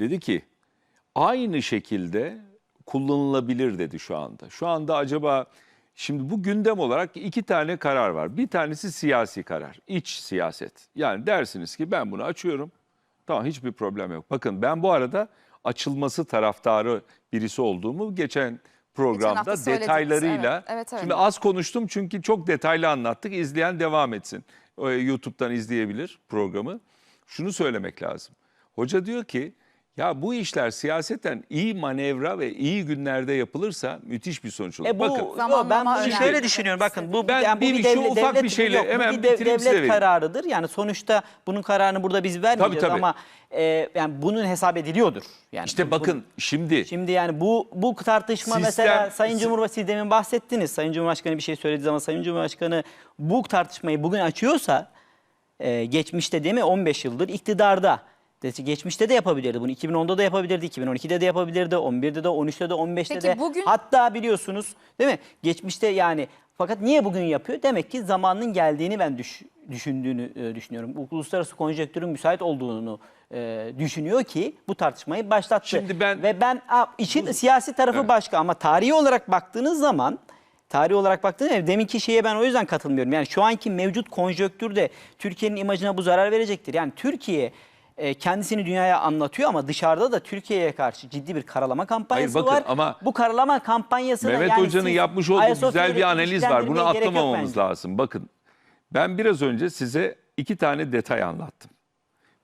Dedi ki aynı şekilde kullanılabilir dedi şu anda. Şu anda acaba şimdi bu gündem olarak iki tane karar var. Bir tanesi siyasi karar, iç siyaset. Yani dersiniz ki ben bunu açıyorum. Tamam hiçbir problem yok. Bakın ben bu arada açılması taraftarı birisi olduğumu geçen programda söylediniz, detaylarıyla evet. Evet, evet. şimdi az konuştum çünkü çok detaylı anlattık. İzleyen devam etsin. YouTube'dan izleyebilir programı. Şunu söylemek lazım. Hoca diyor ki ya bu işler siyaseten iyi manevra ve iyi günlerde yapılırsa müthiş bir sonuç olur. E bu, Bakın Zamanlama ben önemli. şöyle düşünüyorum. Bakın bu Ben yani bu bir- bir, şu devlet, ufak devlet- bir şeyle yok, bu hemen bir dev- size devlet vereyim. kararıdır. Yani sonuçta bunun kararını burada biz vermeyeceğiz tabii. ama e, yani bunun hesap ediliyordur. Yani işte bu- bakın şimdi Şimdi yani bu bu tartışma Sistem- mesela Sayın Cumhurbaşkanı demin bahsettiniz. Sayın Cumhurbaşkanı bir şey söylediği zaman Sayın Cumhurbaşkanı bu tartışmayı bugün açıyorsa e, geçmişte değil mi 15 yıldır iktidarda. Dedi, Geçmişte de yapabilirdi bunu. 2010'da da yapabilirdi, 2012'de de yapabilirdi, 11'de de, 13'te de, 15'te Peki de. bugün- Hatta biliyorsunuz değil mi? Geçmişte yani fakat niye bugün yapıyor? Demek ki zamanının geldiğini ben düş- düşündüğünü e, düşünüyorum. Uluslararası konjonktürün müsait olduğunu e, düşünüyor ki bu tartışmayı başlattı. Şimdi ben- ve ben a, işin siyasi tarafı başka ama tarihi olarak baktığınız zaman tarihi olarak baktığınız zaman deminki şeye ben o yüzden katılmıyorum. Yani şu anki mevcut konjonktürde Türkiye'nin imajına bu zarar verecektir. Yani Türkiye e, kendisini dünyaya anlatıyor ama dışarıda da Türkiye'ye karşı ciddi bir karalama kampanyası bakın var. ama bu karalama kampanyasına Mehmet yani Hoca'nın yapmış olduğu güzel bir analiz var. Bunu atlamamamız lazım. Bakın ben biraz önce size iki tane detay anlattım.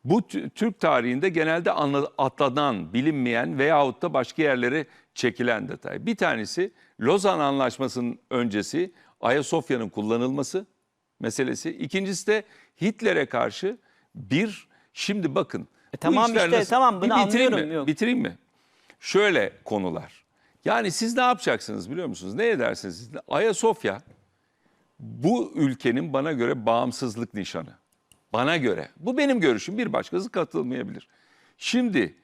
Bu tü- Türk tarihinde genelde atlanan, bilinmeyen veyahut da başka yerlere çekilen detay. Bir tanesi Lozan Anlaşması'nın öncesi Ayasofya'nın kullanılması meselesi. İkincisi de Hitler'e karşı bir, şimdi bakın. bu tamam işte, tamam, bunu bitireyim anlıyorum, mi? yok. Bitireyim mi? Şöyle konular. Yani siz ne yapacaksınız biliyor musunuz? Ne edersiniz? Ayasofya bu ülkenin bana göre bağımsızlık nişanı. Bana göre. Bu benim görüşüm. Bir başkası katılmayabilir. Şimdi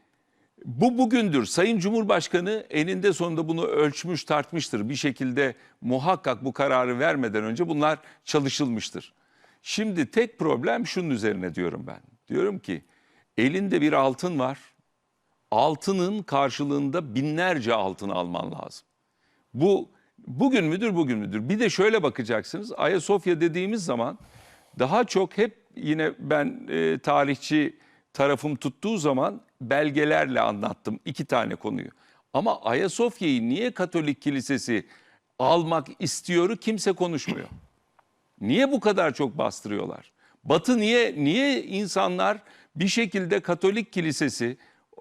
bu bugündür. Sayın Cumhurbaşkanı eninde sonunda bunu ölçmüş tartmıştır. Bir şekilde muhakkak bu kararı vermeden önce bunlar çalışılmıştır. Şimdi tek problem şunun üzerine diyorum ben. Diyorum ki elinde bir altın var. Altının karşılığında binlerce altın alman lazım. Bu bugün müdür bugün müdür? Bir de şöyle bakacaksınız. Ayasofya dediğimiz zaman daha çok hep yine ben e, tarihçi tarafım tuttuğu zaman belgelerle anlattım iki tane konuyu. Ama Ayasofya'yı niye Katolik Kilisesi almak istiyoru kimse konuşmuyor. Niye bu kadar çok bastırıyorlar? Batı niye niye insanlar bir şekilde Katolik Kilisesi,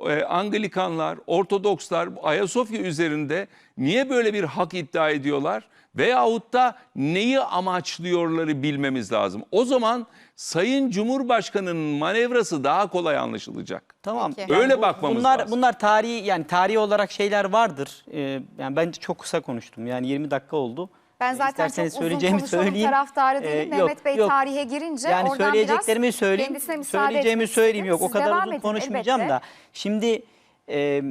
e, Anglikanlar, Ortodokslar Ayasofya üzerinde niye böyle bir hak iddia ediyorlar? Veyahut da neyi amaçlıyorları bilmemiz lazım. O zaman Sayın Cumhurbaşkanı'nın manevrası daha kolay anlaşılacak. Tamam. Peki. Öyle bu- bakmamız bunlar, lazım. Bunlar tarihi yani tarihi olarak şeyler vardır. Ee, yani bence çok kısa konuştum. Yani 20 dakika oldu. Ben zaten İsterseniz çok uzun söyleyeceğimi söyleyeyim. taraftarı değilim. Ee, Mehmet yok, Bey yok. tarihe girince Yani oradan söyleyeceklerimi biraz söyleyeyim. kendisine müsaade Söyleyeceğimi söyleyeyim. Yok o Siz kadar devam uzun edin, konuşmayacağım elbette. da. Şimdi e,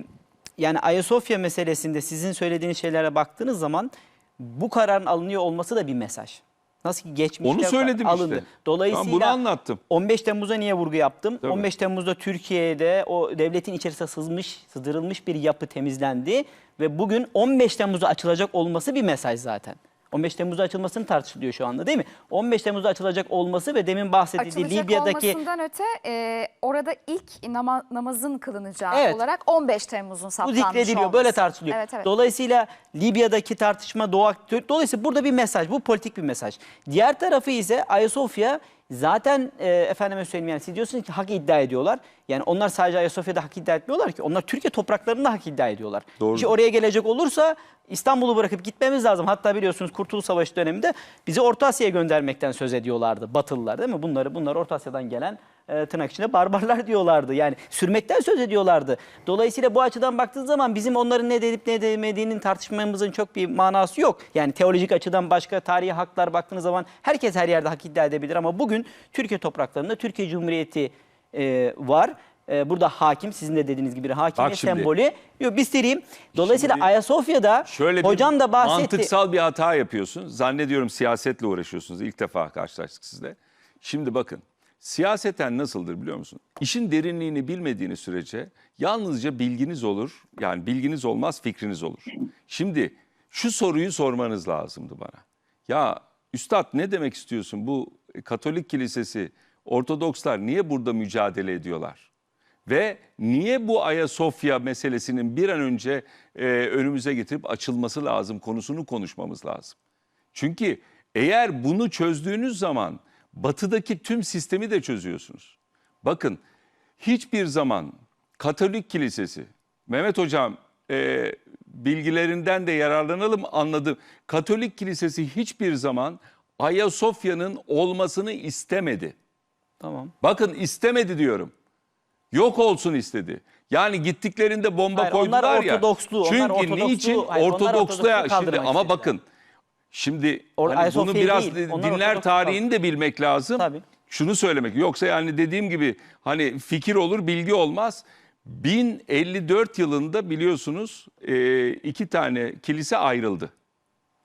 yani Ayasofya meselesinde sizin söylediğiniz şeylere baktığınız zaman bu kararın alınıyor olması da bir mesaj. Nasıl ki geçmişte Onu söyledim alındı. işte. Dolayısıyla Tamam, bunu anlattım. 15 Temmuz'a niye vurgu yaptım? Tabii. 15 Temmuz'da Türkiye'de o devletin içerisine sızmış, sızdırılmış bir yapı temizlendi ve bugün 15 Temmuz'da açılacak olması bir mesaj zaten. 15 Temmuz'da açılmasını tartışılıyor şu anda değil mi? 15 Temmuz'da açılacak olması ve demin bahsedildiği Açılacak Libya'daki olmasından öte e, orada ilk nama- namazın kılınacağı Evet. olarak 15 Temmuz'un bu saptanmış zikrediliyor, olması. böyle tartışılıyor. Evet, evet. Dolayısıyla Libya'daki tartışma Doğu Aktör, dolayısıyla burada bir mesaj, bu politik bir mesaj. Diğer tarafı ise Ayasofya zaten e, efendime söyleyeyim yani siz diyorsunuz ki hak iddia ediyorlar. Yani onlar sadece Ayasofya'da hak iddia etmiyorlar ki. Onlar Türkiye topraklarında hak iddia ediyorlar. Doğru. İşte oraya gelecek olursa İstanbul'u bırakıp gitmemiz lazım. Hatta biliyorsunuz Kurtuluş Savaşı döneminde bizi Orta Asya'ya göndermekten söz ediyorlardı Batılılar değil mi? Bunları bunlar Orta Asya'dan gelen e, tırnak içinde barbarlar diyorlardı. Yani sürmekten söz ediyorlardı. Dolayısıyla bu açıdan baktığınız zaman bizim onların ne dedip ne demediğinin tartışmamızın çok bir manası yok. Yani teolojik açıdan başka tarihi haklar baktığınız zaman herkes her yerde hak iddia edebilir ama bugün Türkiye topraklarında Türkiye Cumhuriyeti e, var. E, burada hakim sizin de dediğiniz gibi bir hakimiyet şimdi. sembolü. Yok bitireyim. Dolayısıyla Şimdi Ayasofya'da Şöyle hocam da bahsetti. mantıksal bir hata yapıyorsun. Zannediyorum siyasetle uğraşıyorsunuz. İlk defa karşılaştık sizle. Şimdi bakın siyaseten nasıldır biliyor musun? İşin derinliğini bilmediğiniz sürece yalnızca bilginiz olur. Yani bilginiz olmaz fikriniz olur. Şimdi şu soruyu sormanız lazımdı bana. Ya üstad ne demek istiyorsun bu Katolik kilisesi, Ortodokslar niye burada mücadele ediyorlar? Ve niye bu Ayasofya meselesinin bir an önce e, önümüze getirip açılması lazım konusunu konuşmamız lazım. Çünkü eğer bunu çözdüğünüz zaman batıdaki tüm sistemi de çözüyorsunuz. Bakın hiçbir zaman Katolik Kilisesi, Mehmet Hocam e, bilgilerinden de yararlanalım anladım. Katolik Kilisesi hiçbir zaman Ayasofya'nın olmasını istemedi. Tamam. Bakın istemedi diyorum. Yok olsun istedi. Yani gittiklerinde bomba Hayır, onlar koydular ya. Ortodoksluğu, Çünkü onlar Ortodoksluğu- niçin hayır, onlar Ortodoksluğa Ortodoksluğu şimdi ama istediler. bakın şimdi Or- hani bunu biraz değil, onlar dinler Ortodoksluğu tarihini de bilmek lazım. Tabii. Şunu söylemek yoksa yani dediğim gibi hani fikir olur bilgi olmaz. 1054 yılında biliyorsunuz e, iki tane kilise ayrıldı.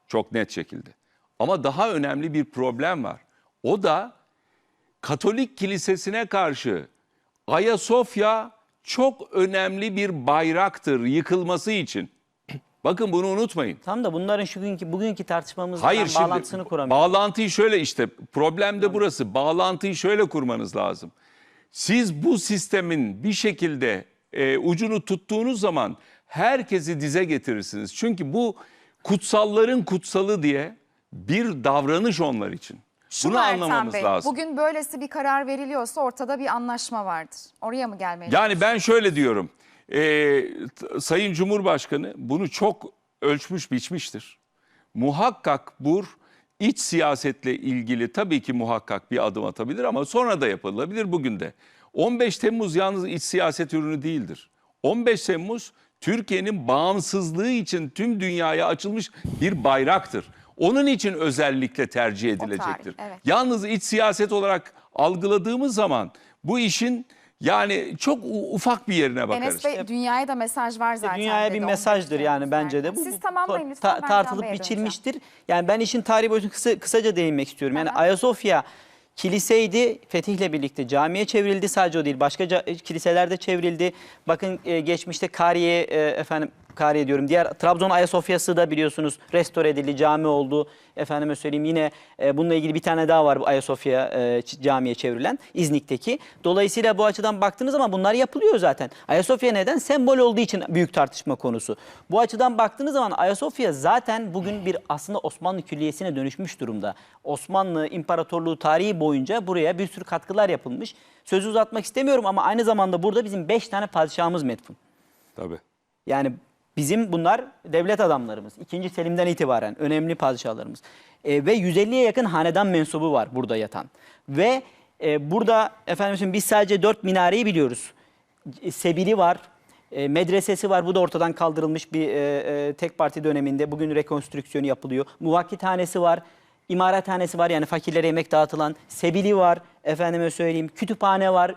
Çok net şekilde. Ama daha önemli bir problem var. O da Katolik kilisesine karşı Ayasofya çok önemli bir bayraktır yıkılması için. Bakın bunu unutmayın. Tam da bunların şu günkü bugünkü tartışmamızla Hayır şimdi bağlantısını kuramıyorum. bağlantıyı şöyle işte problem de burası. Bağlantıyı şöyle kurmanız lazım. Siz bu sistemin bir şekilde e, ucunu tuttuğunuz zaman herkesi dize getirirsiniz. Çünkü bu kutsalların kutsalı diye bir davranış onlar için. Şu Bunu Ertan anlamamız Bey, lazım. Bugün böylesi bir karar veriliyorsa ortada bir anlaşma vardır. Oraya mı gelmeye Yani ben şöyle diyorum. E, Sayın Cumhurbaşkanı bunu çok ölçmüş biçmiştir. Muhakkak bu iç siyasetle ilgili tabii ki muhakkak bir adım atabilir ama sonra da yapılabilir bugün de. 15 Temmuz yalnız iç siyaset ürünü değildir. 15 Temmuz Türkiye'nin bağımsızlığı için tüm dünyaya açılmış bir bayraktır. Onun için özellikle tercih edilecektir. evet. Yalnız iç siyaset olarak algıladığımız zaman bu işin yani çok ufak bir yerine bakarız. Enes Bey dünyaya da mesaj var zaten. Dünyaya bir mesajdır 15 yani bence de. Bu Siz tamamlayın ta- lütfen. ben Can tartılıp biçilmiştir. Yani ben işin tarih boyutunu kısa, kısaca değinmek istiyorum. Yani Aha. Ayasofya kiliseydi. Fetihle birlikte camiye çevrildi. Sadece o değil. Başka ca- kiliseler de çevrildi. Bakın e, geçmişte Kariye e, efendim Kariye diyorum. Diğer Trabzon Ayasofya'sı da biliyorsunuz restore edildi, cami oldu. Efendime söyleyeyim yine e, bununla ilgili bir tane daha var Ayasofya e, camiye çevrilen İznik'teki. Dolayısıyla bu açıdan baktığınız zaman bunlar yapılıyor zaten. Ayasofya neden? Sembol olduğu için büyük tartışma konusu. Bu açıdan baktığınız zaman Ayasofya zaten bugün bir aslında Osmanlı külliyesine dönüşmüş durumda. Osmanlı İmparatorluğu tarihi boyunca buraya bir sürü katkılar yapılmış. Sözü uzatmak istemiyorum ama aynı zamanda burada bizim beş tane padişahımız metfun. Tabii. Yani bizim bunlar devlet adamlarımız. 2. Selim'den itibaren önemli padişahlarımız. E, ve 150'ye yakın hanedan mensubu var burada yatan. Ve e, burada efendim biz sadece 4 minareyi biliyoruz. E, Sebili var, e, medresesi var. Bu da ortadan kaldırılmış bir e, e, tek parti döneminde. Bugün rekonstrüksiyonu yapılıyor. Muvakkithanesi var. İmarethanesi var yani fakirlere yemek dağıtılan. Sebili var, efendime söyleyeyim. Kütüphane var.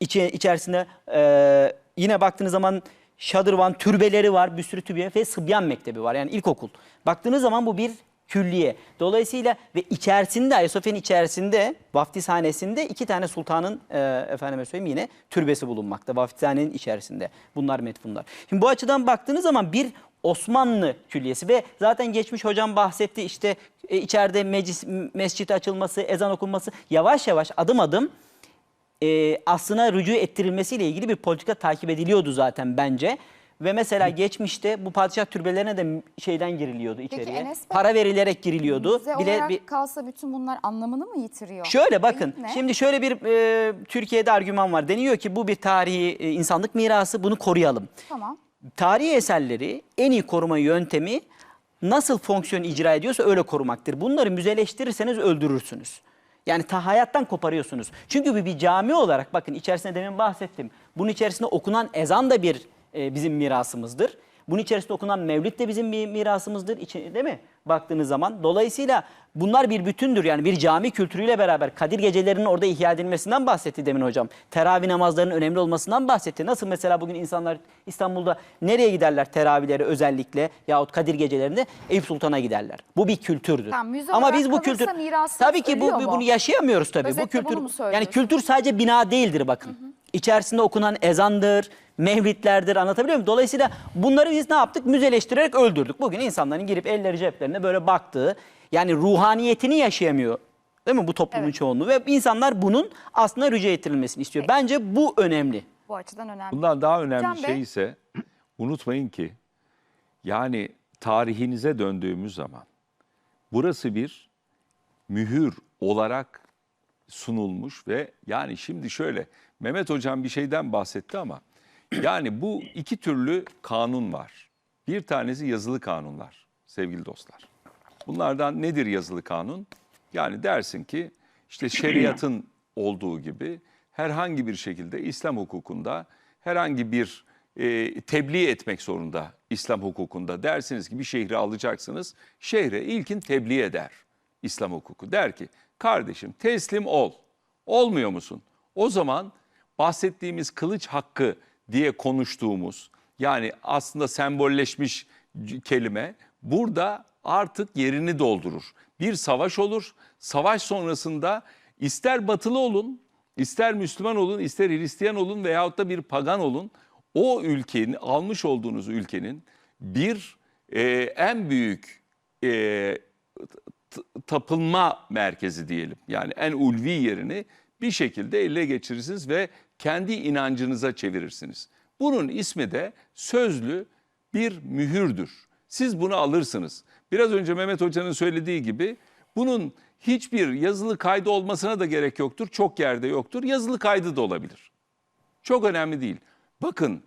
İçi, içerisinde e, yine baktığınız zaman şadırvan, türbeleri var, bir sürü türbe ve Sıbyan Mektebi var. Yani ilkokul. Baktığınız zaman bu bir külliye. Dolayısıyla ve içerisinde Ayasofya'nın içerisinde vaftizhanesinde iki tane sultanın e, efendime söyleyeyim yine türbesi bulunmakta. Vaftizhanenin içerisinde. Bunlar metfunlar. Şimdi bu açıdan baktığınız zaman bir Osmanlı külliyesi ve zaten geçmiş hocam bahsetti işte e, içeride meclis, mescit açılması, ezan okunması yavaş yavaş adım adım e, aslına rücu ettirilmesiyle ilgili bir politika takip ediliyordu zaten bence. Ve mesela geçmişte bu padişah türbelerine de şeyden giriliyordu içeriye. Enes Bey, Para verilerek giriliyordu. Olarak bir kalsa bütün bunlar anlamını mı yitiriyor? Şöyle bakın. Ne? Şimdi şöyle bir e, Türkiye'de argüman var. Deniyor ki bu bir tarihi e, insanlık mirası. Bunu koruyalım. Tamam. Tarihi eserleri en iyi koruma yöntemi nasıl fonksiyon icra ediyorsa öyle korumaktır. Bunları müzeleştirirseniz öldürürsünüz. Yani ta hayattan koparıyorsunuz. Çünkü bir, bir cami olarak bakın içerisinde demin bahsettim. Bunun içerisinde okunan ezan da bir e, bizim mirasımızdır. Bunun içerisinde okunan mevlid de bizim bir mirasımızdır. İçi, değil mi? baktığınız zaman. Dolayısıyla bunlar bir bütündür. Yani bir cami kültürüyle beraber Kadir gecelerinin orada ihya edilmesinden bahsetti demin hocam. Teravih namazlarının önemli olmasından bahsetti. Nasıl mesela bugün insanlar İstanbul'da nereye giderler teravihleri özellikle yahut Kadir gecelerinde Eyüp Sultan'a giderler. Bu bir kültürdür. Tamam, Ama biz bu kültür tabii ki bu, mu? bunu yaşayamıyoruz tabii. Özetle bu kültür yani kültür sadece bina değildir bakın. İçerisinde okunan ezandır, mevlitlerdir anlatabiliyor muyum? Dolayısıyla bunları biz ne yaptık? Müzeleştirerek öldürdük. Bugün insanların girip elleri ceplerine böyle baktığı yani ruhaniyetini yaşayamıyor. Değil mi bu toplumun Evet. çoğunluğu ve insanlar bunun aslında rüce ettirilmesini istiyor. Bence bu önemli. Bu açıdan önemli. Bundan daha önemli Can Bey. şey ise unutmayın ki yani tarihinize döndüğümüz zaman burası bir mühür olarak sunulmuş ve yani şimdi şöyle Mehmet Hocam bir şeyden bahsetti ama yani bu iki türlü kanun var. Bir tanesi yazılı kanunlar sevgili dostlar. Bunlardan nedir yazılı kanun? Yani dersin ki işte şeriatın olduğu gibi herhangi bir şekilde İslam hukukunda herhangi bir e, tebliğ etmek zorunda İslam hukukunda. Dersiniz ki bir şehri alacaksınız. Şehre ilkin tebliğ eder İslam hukuku. Der ki kardeşim teslim ol. Olmuyor musun? O zaman bahsettiğimiz kılıç hakkı diye konuştuğumuz yani aslında sembolleşmiş kelime burada artık yerini doldurur. Bir savaş olur. Savaş sonrasında ister batılı olun, ister Müslüman olun, ister Hristiyan olun veyahut da bir pagan olun. O ülkenin, almış olduğunuz ülkenin bir e, en büyük e, t- tapınma merkezi diyelim. Yani en ulvi yerini bir şekilde ele geçirirsiniz ve kendi inancınıza çevirirsiniz. Bunun ismi de sözlü bir mühürdür. Siz bunu alırsınız. Biraz önce Mehmet Hoca'nın söylediği gibi bunun hiçbir yazılı kaydı olmasına da gerek yoktur. Çok yerde yoktur. Yazılı kaydı da olabilir. Çok önemli değil. Bakın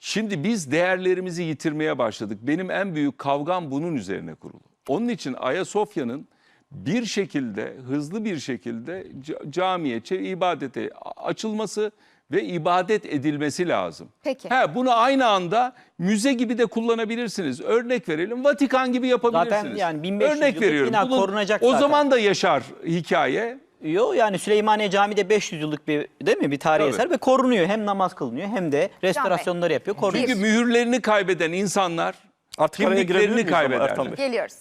Şimdi biz değerlerimizi yitirmeye başladık. Benim en büyük kavgam bunun üzerine kurulu. Onun için Ayasofya'nın bir şekilde, hızlı bir şekilde ca- camiye, ibadete açılması ve ibadet edilmesi lazım. Peki. He, bunu aynı anda müze gibi de kullanabilirsiniz. Örnek verelim, Vatikan gibi yapabilirsiniz. Zaten yani 1500 Örnek yıllık veriyorum. bina Bunun- korunacak o zaten. zaman da yaşar hikaye. Yo yani Süleymaniye Camii'de 500 yıllık bir değil mi bir tarihi Tabii. eser ve korunuyor. Hem namaz kılınıyor hem de restorasyonları yapıyor. Korunuyor. Çünkü mühürlerini kaybeden insanlar Artık kimliklerini. Bey? Geliyoruz.